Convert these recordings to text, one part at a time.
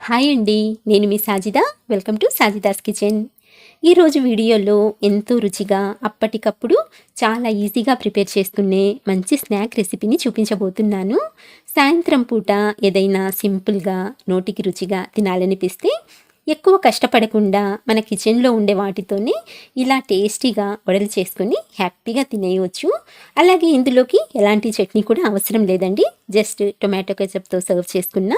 Hi అండి నేను మీ Sajida. Welcome to Sajida's kitchen. ఈరోజు వీడియోలో ఎంతో రుచిగా అప్పటికప్పుడు చాలా ఈజీగా ప్రిపేర్ చేసుకునే మంచి స్నాక్ రెసిపీని చూపించబోతున్నాను. సాయంత్రం పూట ఏదైనా సింపుల్గా నోటికి రుచిగా తినాలనిపిస్తే ఎక్కువ కష్టపడకుండా మన కిచెన్లో ఉండే వాటితోనే ఇలా టేస్టీగా వడలు చేసుకొని హ్యాపీగా తినేయవచ్చు అలాగే ఇందులోకి ఎలాంటి చట్నీ కూడా అవసరం లేదండి. జస్ట్ టొమాటో కెచప్తో సర్వ్ చేసుకున్న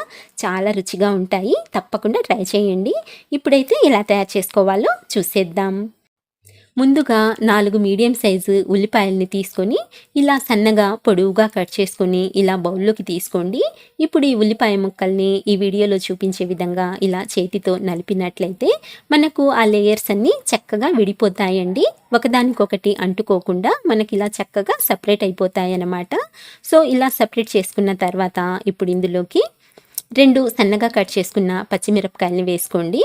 చాలా రుచిగా ఉంటాయి. తప్పకుండా ట్రై చేయండి. ఇప్పుడైతే ఎలా తయారు చేసుకోవాలో చూసేద్దాం. ముందుగా నాలుగు మీడియం సైజు ఉల్లిపాయల్ని తీసుకొని ఇలా సన్నగా పొడవుగా కట్ చేసుకొని ఇలా బౌల్లోకి తీసుకోండి. ఇప్పుడు ఈ ఉల్లిపాయ ముక్కల్ని ఈ వీడియోలో చూపించే విధంగా ఇలా చేతితో నలిపినట్లయితే మనకు ఆ లేయర్స్ అన్నీ చక్కగా విడిపోతాయండి. ఒకదానికొకటి అంటుకోకుండా మనకి ఇలా చక్కగా సపరేట్ అయిపోతాయి అన్నమాట సో ఇలా సపరేట్ చేసుకున్న తర్వాత ఇప్పుడు ఇందులోకి రెండు సన్నగా కట్ చేసుకున్న పచ్చిమిరపకాయలని వేసుకోండి.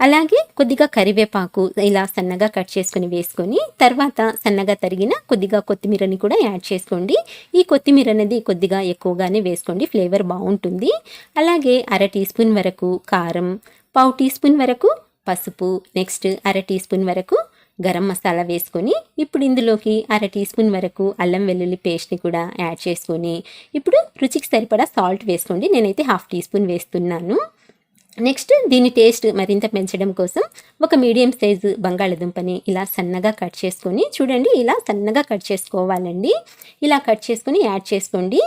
అలాగే కొద్దిగా కరివేపాకు ఇలా సన్నగా కట్ చేసుకుని వేసుకొని తర్వాత సన్నగా తరిగిన కొద్దిగా కొత్తిమీరని కూడా యాడ్ చేసుకోండి. ఈ కొత్తిమీర అనేది కొద్దిగా ఎక్కువగానే వేసుకోండి ఫ్లేవర్ బాగుంటుంది. అలాగే అర టీ స్పూన్ వరకు కారం పావు టీ స్పూన్ వరకు పసుపు నెక్స్ట్ అర టీ స్పూన్ వరకు గరం మసాలా వేసుకొని ఇప్పుడు ఇందులోకి అర టీ స్పూన్ వరకు అల్లం వెల్లుల్లి పేస్ట్ని కూడా యాడ్ చేసుకొని ఇప్పుడు రుచికి సరిపడా సాల్ట్ వేసుకోండి. నేనైతే హాఫ్ టీ స్పూన్ వేస్తున్నాను. నెక్స్ట్ దీని టేస్ట్ మరింత పెంచడం కోసం ఒక మీడియం సైజు బంగాళదుంపని ఇలా సన్నగా కట్ చేసుకొని చూడండి ఇలా సన్నగా కట్ చేసుకోవాలండి. ఇలా కట్ చేసుకొని యాడ్ చేసుకోండి.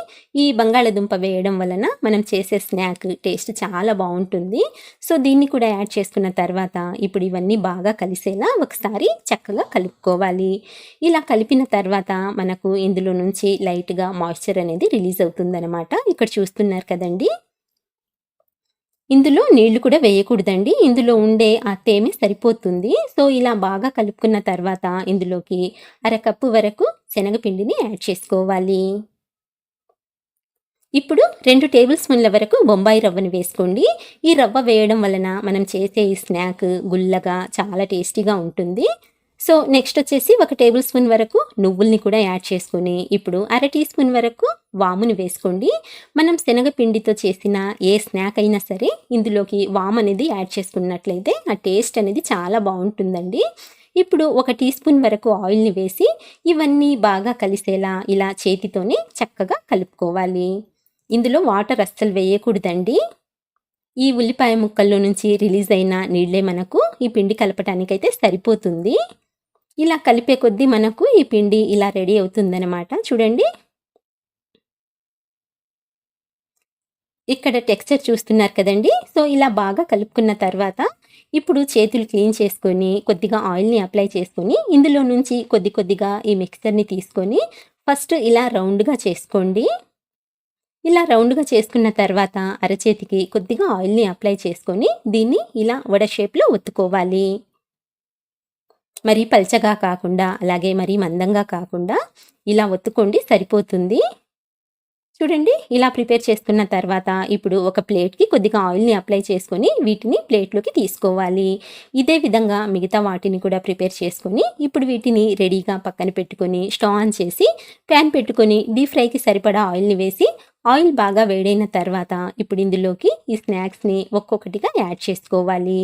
ఈ బంగాళదుంప వేయడం వలన మనం చేసే స్నాక్ టేస్ట్ చాలా బాగుంటుంది. సో దీన్ని కూడా యాడ్ చేసుకున్న తర్వాత ఇప్పుడు ఇవన్నీ బాగా కలిసేలా ఒకసారి చక్కగా కలుపుకోవాలి. ఇలా కలిపిన తర్వాత మనకు ఇందులో నుంచి లైట్గా మాయిశ్చర్ అనేది రిలీజ్ అవుతుందన్నమాట. ఇక్కడ చూస్తున్నారు కదండి. ఇందులో నీళ్ళు కూడా వేయకూడదండి. ఇందులో ఉండే ఆ తేమే సరిపోతుంది. సో ఇలా బాగా కలుపుకున్న తర్వాత ఇందులోకి అరకప్పు వరకు శనగపిండిని యాడ్ చేసుకోవాలి. ఇప్పుడు రెండు టేబుల్ స్పూన్ల వరకు బొంబాయి రవ్వను వేసుకోండి. ఈ రవ్వ వేయడం వలన మనం చేసే ఈ స్నాక్ గుల్లగా చాలా టేస్టీగా ఉంటుంది. సో నెక్స్ట్ వచ్చేసి ఒక టేబుల్ స్పూన్ వరకు నువ్వుల్ని కూడా యాడ్ చేసుకొని ఇప్పుడు అర టీ స్పూన్ వరకు వాముని వేసుకోండి. మనం శనగపిండితో చేసిన ఏ స్నాక్ అయినా సరే ఇందులోకి వామ్ అనేది యాడ్ చేసుకున్నట్లయితే ఆ టేస్ట్ అనేది చాలా బాగుంటుందండి. ఇప్పుడు ఒక టీ స్పూన్ వరకు ఆయిల్ని వేసి ఇవన్నీ బాగా కలిసేలా ఇలా చేతితోనే చక్కగా కలుపుకోవాలి. ఇందులో వాటర్ అస్సలు వేయకూడదండి. ఈ ఉల్లిపాయ ముక్కల్లో నుంచి రిలీజ్ అయిన నీళ్ళే మనకు ఈ పిండి కలపటానికైతే సరిపోతుంది. ఇలా కలిపే కొద్దీ మనకు ఈ పిండి ఇలా రెడీ అవుతుందనమాట చూడండి. ఇక్కడ టెక్స్చర్ చూస్తున్నారు కదండి. సో ఇలా బాగా కలుపుకున్న తర్వాత ఇప్పుడు చేతులు క్లీన్ చేసుకొని కొద్దిగా ఆయిల్ని అప్లై చేసుకొని ఇందులో నుంచి కొద్ది కొద్దిగా ఈ మిక్సర్ని తీసుకొని ఫస్ట్ ఇలా రౌండ్గా చేసుకోండి. ఇలా రౌండ్గా చేసుకున్న తర్వాత అరచేతికి కొద్దిగా ఆయిల్ని అప్లై చేసుకొని దీన్ని ఇలా వడ షేప్లో ఒత్తుకోవాలి. మరి పల్చగా కాకుండా అలాగే మరీ మందంగా కాకుండా ఇలా ఒత్తుకోండి సరిపోతుంది. చూడండి ఇలా ప్రిపేర్ చేసుకున్న తర్వాత ఇప్పుడు ఒక ప్లేట్కి కొద్దిగా ఆయిల్ని అప్లై చేసుకొని వీటిని ప్లేట్లోకి తీసుకోవాలి. ఇదే విధంగా మిగతా వాటిని కూడా ప్రిపేర్ చేసుకొని ఇప్పుడు వీటిని రెడీగా పక్కన పెట్టుకొని స్టవ్ ఆన్ చేసి ప్యాన్ పెట్టుకొని డీప్ ఫ్రైకి సరిపడా ఆయిల్ని వేసి ఆయిల్ బాగా వేడైన తర్వాత ఇప్పుడు ఇందులోకి ఈ స్నాక్స్ని ఒక్కొక్కటిగా యాడ్ చేసుకోవాలి.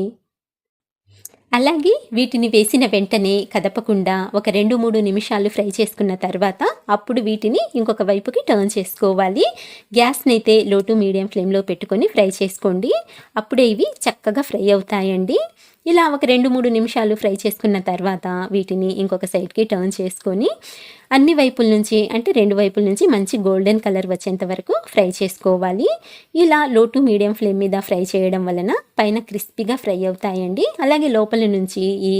అలాగే వీటిని వేసిన వెంటనే కదపకుండా ఒక రెండు మూడు నిమిషాలు ఫ్రై చేసుకున్న తర్వాత అప్పుడు వీటిని ఇంకొక వైపుకి టర్న్ చేసుకోవాలి. గ్యాస్ని అయితే లో టు మీడియం ఫ్లేమ్లో పెట్టుకొని ఫ్రై చేసుకోండి. అప్పుడే ఇవి చక్కగా ఫ్రై అవుతాయండి. ఇలా ఒక రెండు మూడు నిమిషాలు ఫ్రై చేసుకున్న తర్వాత వీటిని ఇంకొక సైడ్కి టర్న్ చేసుకొని అన్ని వైపుల నుంచి అంటే రెండు వైపుల నుంచి మంచి గోల్డెన్ కలర్ వచ్చేంత వరకు ఫ్రై చేసుకోవాలి. ఇలా లో టు మీడియం ఫ్లేమ్ మీద ఫ్రై చేయడం వలన పైన క్రిస్పీగా ఫ్రై అవుతాయండి. అలాగే లోపల నుంచి ఈ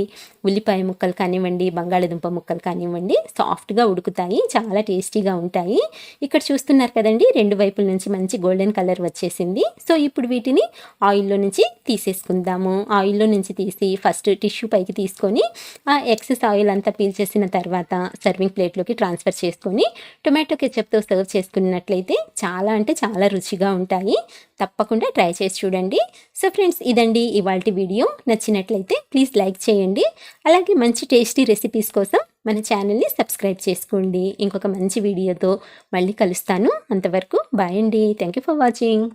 ఉల్లిపాయ ముక్కలు కానివ్వండి బంగాళదుంప ముక్కలు కానివ్వండి సాఫ్ట్గా ఉడుకుతాయి చాలా టేస్టీగా ఉంటాయి. ఇక్కడ చూస్తున్నారు కదండి రెండు వైపుల నుంచి మంచి గోల్డెన్ కలర్ వచ్చేసింది. సో ఇప్పుడు వీటిని ఆయిల్లో నుంచి తీసేసుకుందాము. ఆయిల్లో నుంచి తీసి ఫస్ట్ టిష్యూ పైకి తీసుకొని ఆ ఎక్సెస్ ఆయిల్ అంతా పీల్ చేసిన తర్వాత సర్వింగ్ ప్లేట్లోకి ట్రాన్స్ఫర్ చేసుకొని టొమాటో కెచప్తో సర్వ్ చేసుకున్నట్లయితే చాలా అంటే చాలా రుచిగా ఉంటాయి. తప్పకుండా ట్రై చేసి చూడండి. సో ఫ్రెండ్స్ ఇదండి ఇవాళ వీడియో. నచ్చినట్లయితే ప్లీజ్ లైక్ చేయండి. అలాగే మంచి టేస్టీ రెసిపీస్ కోసం మన ఛానల్ని సబ్స్క్రైబ్ చేసుకోండి. ఇంకొక మంచి వీడియోతో మళ్ళీ కలుస్తాను. అంతవరకు బాయ్ అండి. Thank you for watching